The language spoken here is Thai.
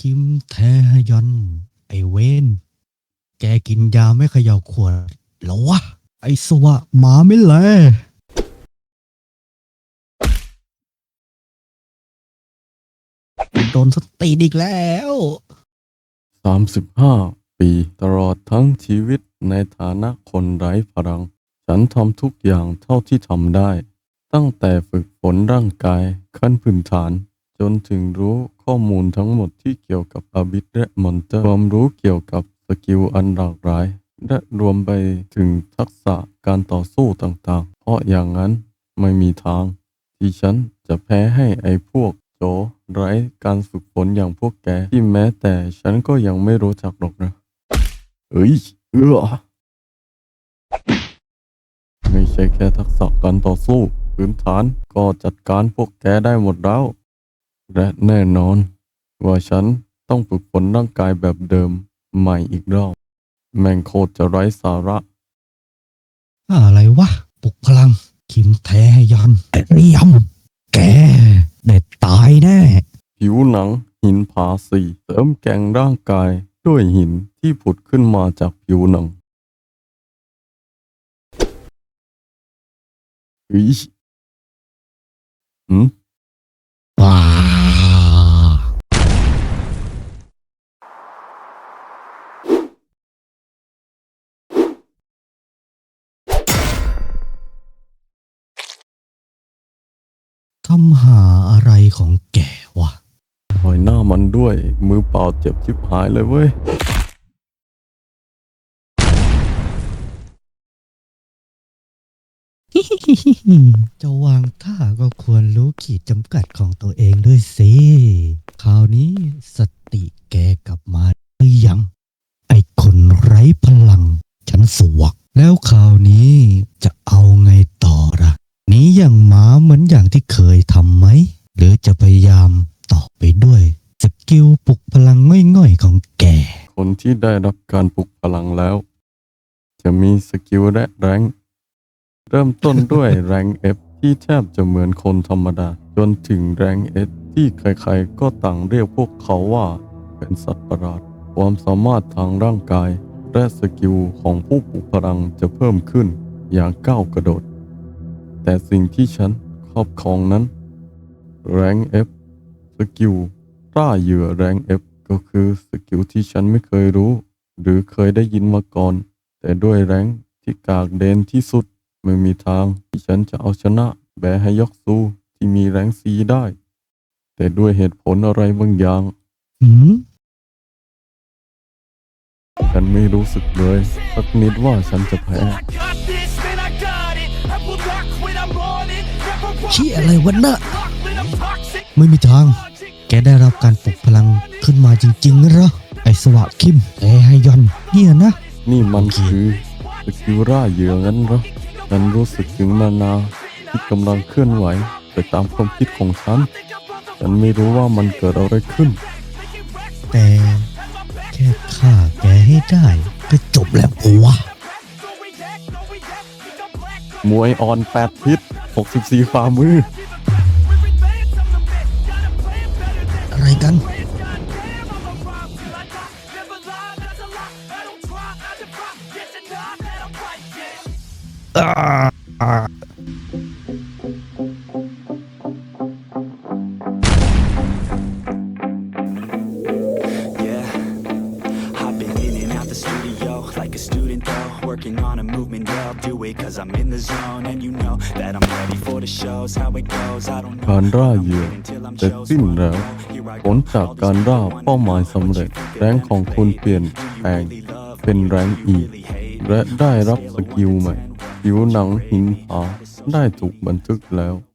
คิมแทฮยอน ไอเวนแกกินยาไม่เขย่าขวดหรอวะ ไอสวะหมาไม่แลโดนสตีอีกแล้ว 35 ปีตลอดทั้งชีวิตในฐานะคนไร้พลัง ฉันทำทุกอย่างเท่าที่ทำได้ ตั้งแต่ฝึกฝนร่างกายขั้นพื้นฐาน จนถึงรู้ข้อมูลทั้งหมดที่เกี่ยวกับอาบิตและมอนเตอร์ความรู้เกี่ยวกับสกิลอันหลากหลาย และรวมไปถึงทักษะการต่อสู้ต่างๆ เพราะอย่างนั้นไม่มีทาง ที่ฉันจะแพ้ให้ไอ้พวกโจไร้การฝึกฝนอย่างพวกแกที่แม้แต่ฉันก็ยังไม่รู้จักหรอกนะเอ้ยเออไม่ใช่แค่ทักษะการต่อสู้พื้นฐานก็จัดการพวกแกได้หมดแล้ว และแน่นอน ว่าฉันต้องฝึกฝนร่างกายแบบเดิมใหม่อีกรอบ แม่งโคตรจะไร้สาระ อะไรวะปลุกพลัง คิมแทฮยอนไอ้ยำแกได้ตายแน่ ผิวหนัง หินผาสีเสริมแกร่งร่างกายด้วยหินที่ผุดขึ้นมาจากผิวหนังอีหืม ทำหาอะไรของแกวะถอยหน้ามันด้วย มือเปล่าเจ็บชิบหายเลยเว้ย จะวางท่าก็ควรรู้ขีดจำกัดของตัวเองด้วยสิ คราวนี้สติแกกลับมา เหมือนอย่างที่เคยทำไหม หรือจะพยายามต่อไปด้วย สกิลปลุกพลังง่อยๆของแก คนที่ได้รับการปลุกพลังแล้ว จะมีสกิลและแรงค์เริ่มต้นด้วยแรงเอฟที่แทบจะเหมือนคนธรรมดา จนถึงแรงเอสที่ใครๆก็ต่างเรียกพวกเขาว่าเป็นสัตว์ประหลาด ความสามารถทางร่างกาย และสกิลของผู้ปลุกพลังจะเพิ่มขึ้นอย่างก้าวกระโดด แต่สิ่งที่ฉันครอบครองนั้น แรงเอฟสกิลร่าเหยื่อแรงเอฟก็คือสกิลที่ฉันไม่เคยรู้ หรือเคยได้ยินมาก่อน แต่ด้วยแรงที่กากเดนที่สุด ไม่มีทางที่ฉันจะเอาชนะแบร์ฮยอกซูที่มีแรงซีได้ แต่ด้วยเหตุผลอะไรบางอย่างหืมฉันไม่รู้สึกเลยสักนิดว่าฉันจะแพ้ ชี้อะไรวะน่ะไม่มีทาง แกได้รับการปลุกพลังขึ้นมาจริงๆเหรอ ไอ้สวะคิมไอ้ไฮยอน เนี่ยนะ นี่มันโอเคคือสกิลร่าเหยื่องั้นเหรอฉันรู้สึกถึงมานาที่กำลังเคลื่อนไหวไปตามความคิดของฉัน ฉันไม่รู้ว่ามันเกิดอะไรขึ้น แต่แค่ฆ่าแกให้ได้ ก็จบแล้วปะวะมวยออนแปดทิศ 64ฝ่ามือ อะไรกัน Yeah, I've been in and out the studio like a student though, working on a movement. Yeah, I'll do it cause I'm in the zone, and you know that I'm ready for the shows. How it goes, I don't know. การร่าเหยื่อ Until I'm เสร็จสิ้นแล้ว Here I ผลจากการร่าเป้าหมายสำเร็จ แรงของคุณเปลี่ยนแปลงเป็นแรงอีก และได้รับสกิลใหม่ผิวหนังหินผาได้ถูกบันทึกแล้ว